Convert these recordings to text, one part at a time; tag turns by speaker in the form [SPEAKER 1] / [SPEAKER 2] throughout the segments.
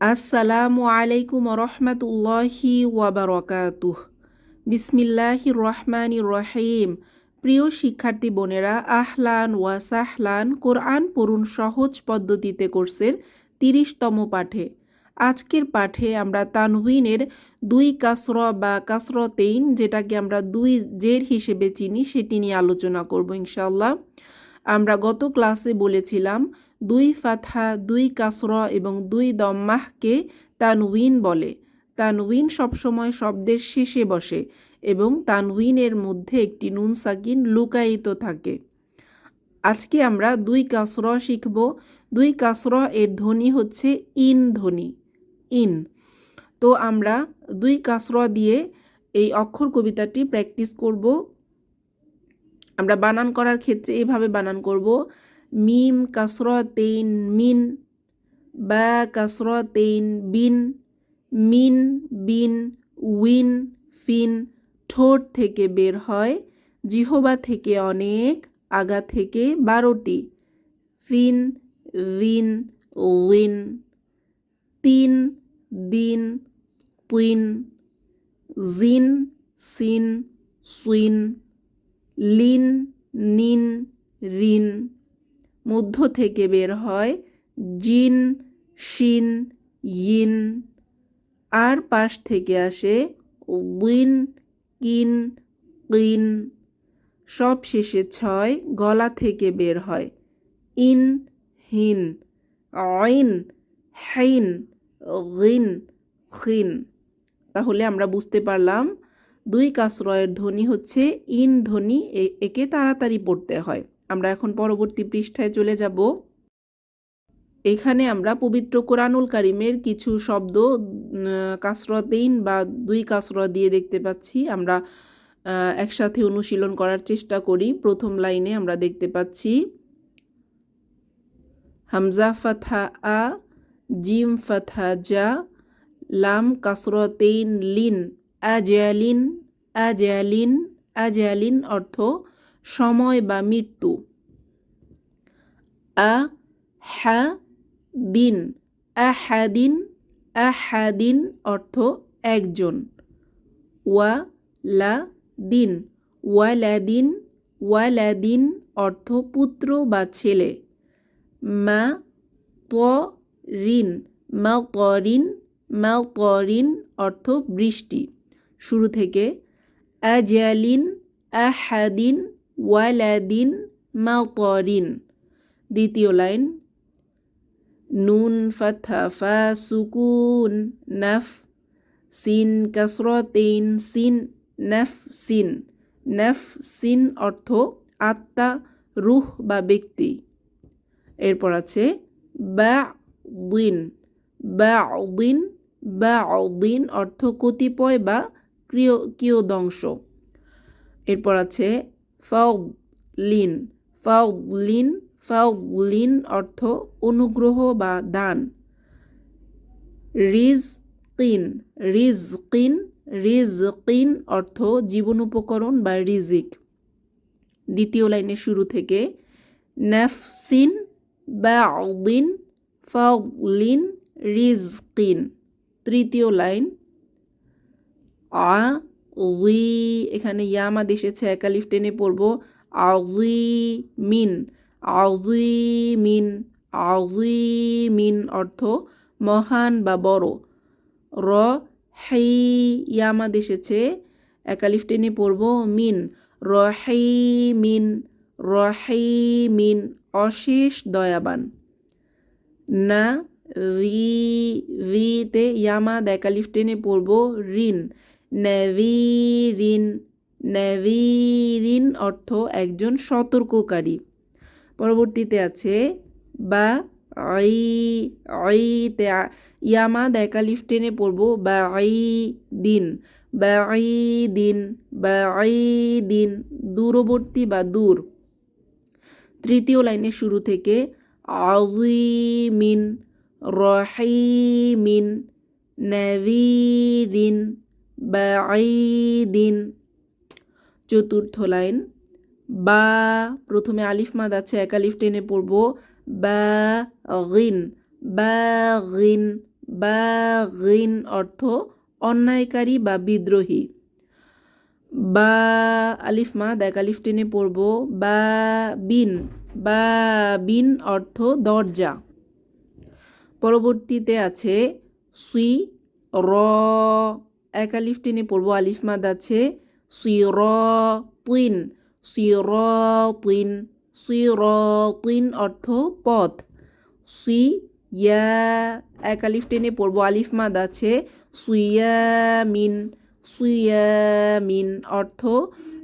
[SPEAKER 1] আসসালামু আলাইকুম রহমতুল্লাহি ওয়াবারকাতুহ। বিসমিল্লাহির রহমানির রহিম। প্রিয় শিক্ষার্থী বোনেরা, আহলান ওয়া সাহলান কোরআন পড়ুন সহজ পদ্ধতিতে কোর্সের তিরিশতম পাঠে। আজকের পাঠে আমরা তানউইনের দুই কাসর বা কাসরতেইন, যেটাকে আমরা দুই জের হিসেবে চিনি, সেটি নিয়ে আলোচনা করব ইনশাল্লাহ আমরা গত ক্লাসে বলেছিলাম দুই ফাথা দুই কাসর এবং দুই দম্মাহকে তানউইন বলে। তানউইন সবসময় শব্দের শেষে বসে এবং তানউইনের মধ্যে একটি নুন সাকিন লুকায়িত থাকে। আজকে আমরা দুই কাসর শিখব। দুই কাসর এর ধ্বনি হচ্ছে ইন ধ্বনি। ইন। তো আমরা দুই কাসর দিয়ে এই অক্ষর কবিতাটি প্র্যাকটিস করব। আমরা বানান করার ক্ষেত্রে এভাবে বানান করব। মিম কাসরতেইন মিন, বা কাসরতেইন বিন, মিন বিন, উইন ফিন ঠোঁট থেকে বের হয়, জিহবা থেকে অনেক, আগা থেকে বারোটি। ফিন উইন উইন। তিন, দিন তুইন জিন, সিন, সুইন। লিন, নিন, রিন। মধ্য থেকে বের হয়। জিন, শিন, ইন। আর পাশ থেকে আসে উইন, কিন কিন। সব শেষে ছয় গলা থেকে বের হয়। ইন, হিন। অইন হাইন, গিন, খিন। তাহলে আমরা বুঝতে পারলাম দুই কাসরয়ের ধ্বনি হচ্ছে ইন ধ্বনি একে তাড়াতাড়ি পড়তে হয়। আমরা এখন পরবর্তী পৃষ্ঠায় চলে যাব। এখানে আমরা পবিত্র কোরআনুল কারিমের কিছু শব্দ কাসরতেইন বা দুই কাসর দিয়ে দেখতে পাচ্ছি। আমরা একসাথে অনুশীলন করার চেষ্টা করি। প্রথম লাইনে আমরা দেখতে পাচ্ছি, হামজা ফাথা আ, জিম ফাথা জা, লাম কাসরতেইন লিন আজয়ালিন আজয়ালিন আজয়ালিন অর্থ সময় বা মৃত্যু। আ হা দিন আহাদিন আহাদিন অর্থ একজন। ওয়া লা দিন ওয়ালাদিন ওয়ালাদিন অর্থ পুত্র বা ছেলে। মা ত রিন মা করিন মা করিন অর্থ বৃষ্টি। শুরু থেকে আজালিন, আহাদিন, ওয়ালাদিন, মাতরিন। দ্বিতীয় লাইন, নুন ফাথা ফা সুকুন নাফ সিন কাসরতিন সিন নাফ সিন। নাফ সিন অর্থ আত্মা, রুহ বা ব্যক্তি। এরপর আছে বা দিন বা দিন বা দিন অর্থ কতিপয় বা ক্রিয় কিয়দংশ এরপর আছে লিন লিন লিন অর্থ অনুগ্রহ বা দান। রিজ কিন রিজ কিন রিজ কিন অর্থ জীবন উপকরণ বা রিজিক। দ্বিতীয় লাইনের শুরু থেকে নাফসিন, বাউদিন ফাউলিন রিজকিন। তৃতীয় লাইন আ উই এখানে ইয়ামাদ এসেছে, একালিফ টেনে পড়ব আউই মিন। আউই মিন আউই মিন অর্থ মহান বা বড়। র হাই ইয়ামাদ এসেছে, একালিফ টেনে পড়ব, মিন। রহাই মিন রহাই মিন অশেষ দয়াবান। না, রি, রিতে ইয়ামাদ একালিফ টেনে পড়ব, ঋণ। ন্যাভিরিন ন্যাভিরিন অর্থ একজন সতর্ককারী। পরবর্তীতে আছে, বা আই আইতে ইয়ামাদ একালিফ টেনে পড়ব, বা আই দিন, বা আই দিন, বা আই দিন, দূরবর্তী বা দূর। তৃতীয় লাইনের শুরু থেকে আউমিন রহিমিন নাভিরিন বাঈদিন চতুর্থ লাইন বা প্রথমে আলিফ মাদ আছে, এক আলিফ টেনে পড়ব। বা গিন বা গিন বাগিন অর্থ অন্যায়কারী বা বিদ্রোহী। বা আলিফ মা দেখ আলিফ টেনে পড়ব। বা বিন বা বিন অর্থ দরজা। পরবর্তীতে আছে সুই র, এক আলিফ টেনে পড়ব। আলিফ মাদ আছে সুই র, তুইন। তুইন সুই অর্থ পথ। সুই ইয়া এক আলিফ টেনে পড়ব, আলিফ মাদ আছে। সুইয়ামিন সুইয়ামিন অর্থ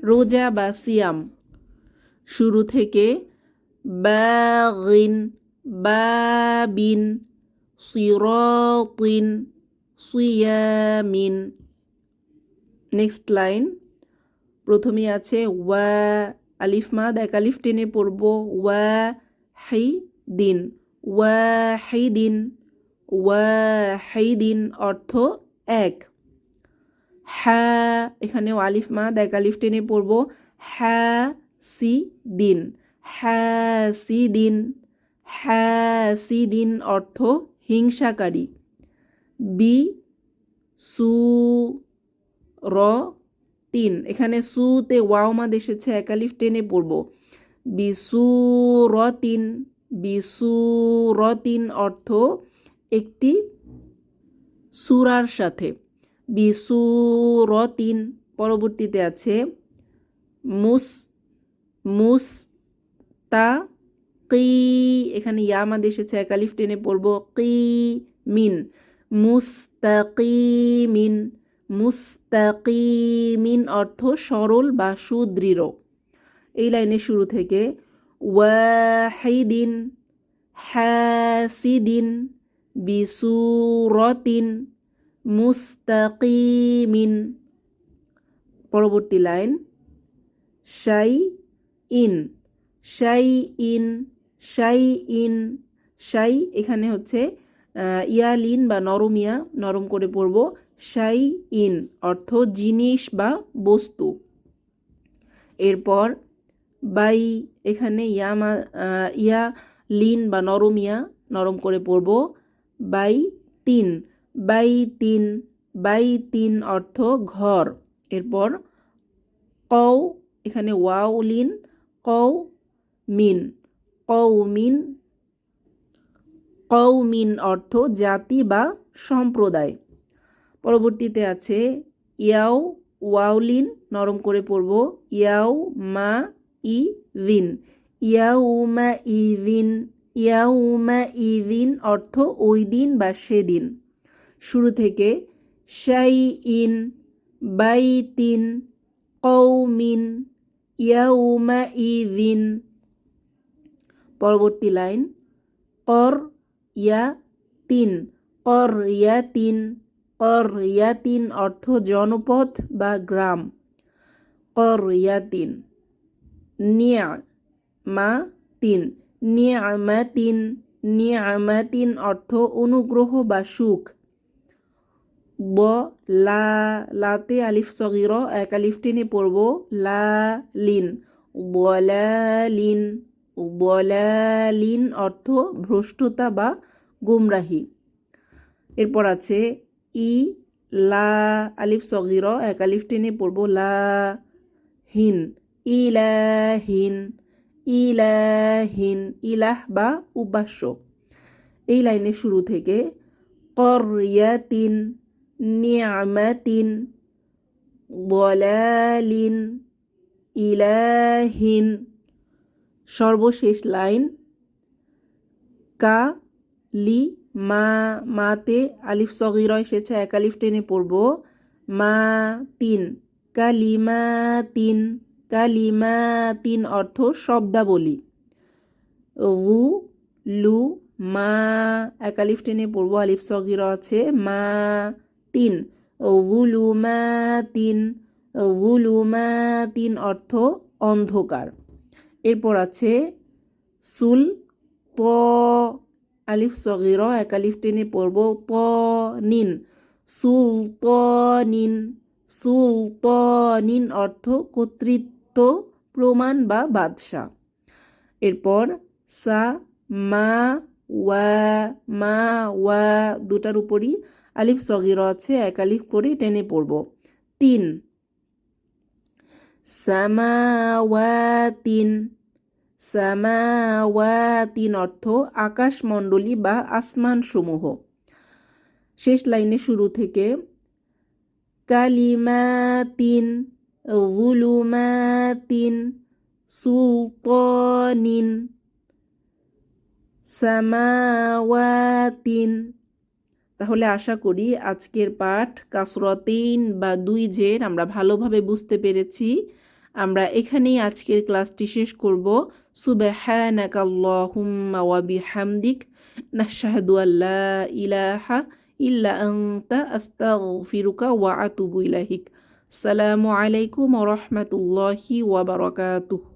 [SPEAKER 1] রোজা বা সিয়াম। শুরু থেকে বাগিন, বাবিন, সিরাতিন সুয়ামিন নেক্সট লাইন। প্রথমে আছে ওয়া, আলিফ মাদ, এক আলিফ টেনে পড়ব। ওয়া, হাই দিন। ওয়া, হাই দিন। ওয়া, হাই দিন অর্থ এক। হ্যা এখানেও আলিফ মাদ, এক আলিফ টেনে পড়ব। হ্যা সি দিন। হ্যা সি দিন। হ্যা সি দিন অর্থ হিংসাকারী। বি, সু, র তিন। এখানে সুতে ওয়াও মাদ এসেছে, একালিফ টেনে পড়ব। বিসু র তিন বিসু র তিন অর্থ একটি সুরার সাথে। বিসু র তিন পরবর্তীতে আছে মুস মুস তা কি এখানে ইয়া আমাদের এসেছে, একালিফ টেনে পড়ব। কি মিন মুস্তাকিমিন। মুস্তাকিমিন অর্থ সরল বা সুদৃঢ়। এই লাইনের শুরু থেকে ওয়াহিদিন, হাসিদিন, বিসুরতিন, মুস্তাকিমিন। পরবর্তী লাইন শাই ইন শাই ইন শাই ইন শাই এখানে হচ্ছে ইয়ালিন বা নরমিয়া নরম করে পড়ব। শাই ইন অর্থ জিনিস বা বস্তু। এরপর বাই, এখানে ইয়ামা ইয়া, লিন বা নরমিয়া নরম করে পড়ব। বাই তিন বাই তিন বাই তিন অর্থ ঘর। এরপর কও, এখানে ওয়াও, লিন, কও, মিন কৌ মিন কৌমিন অর্থ জাতি বা সম্প্রদায়। পরবর্তীতে আছে, ইয়াও ওয়াউলিন নরম করে পড়ব, ইয়াও মা ই ভিন। ইয়াউমা ইভিন ইয়াউমা ইভিন অর্থ ওই দিন বা সেদিন শুরু থেকে শাই ইন বাইতিন কৌমিন ইয়াউমা ইভিন পরবর্তী লাইন কর ইয়া তিন কর ইয়া তিন কর ইয়া তিন অর্থ জনপদ বা গ্রাম। কর ইয়া তিন নিয়া মা তিন নিয়ামাতিন। নিয়ামাতিন অর্থ অনুগ্রহ বা সুখ। ব, লা, লাতে আলিফ সগির, এক আলিফ টেনে পড়ব। লা লিন বলালিন। বলালিন অর্থ ভ্রষ্টতা বা গুমরাহি। এরপর আছে ই, লা, আলিফ সগির এক আলিফ টেনে পড়ব, লা, হিন। ইলাহিন ইলাহিন, ইলাহ বা উপাস্য। এই লাইনের শুরু থেকে করয়াতিন নিয়ামাতিন বলালিন ইলাহিন। সর্বশেষ লাইন কা, লি মা, মাতে আলিফ সগির এসেছে এক আলিফ টেনে পড়ব। মা তিন কালিমা তিন কালিমা তিন অর্থ শব্দাবলী। উ লু, মা এক আলিফ টেনে পড়ব, আলিফ সগির আছে। মা তিন গুলুমা তিন গুলুমা তিন অর্থ অন্ধকার। এরপর আছে সুল প আলিফ সগির এক আলিফ টেনে পড়ব ত নিন সুলতনিন। সুলতনিন অর্থ কর্তৃত্ব, প্রমাণ বা বাদশাহ। এরপর সা, মা, ওয়া মা, ওয়া দুটার উপরই আলিফ সগির আছে এক আলিফ করে টেনে পড়ব। তিন। সামাওয়াতিন। সামাওয়াতিন অর্থ আকাশমণ্ডলী বা আসমান সমূহ শেষ লাইনে শুরু থেকে কালিমাতিন, গুলুমাতিন, সুলতানিন, সামাওয়াতিন। তাহলে আশা করি আজকের পাঠ কাসরতিন বা দুই জের আমরা ভালোভাবে বুঝতে পেরেছি। আমরা এখানেই আজকের ক্লাসটি শেষ করব। সুবহানাকাল্লাহুম্মা ওয়া বিহামদিক, নাশহাদু আল্লা ইলাহা ইল্লা আনতা, আস্তাগফিরুকা ওয়া আতুবু ইলাইক আসসালামু আলাইকুম ওয়া রাহমাতুল্লাহি ওয়া বারাকাতুহু।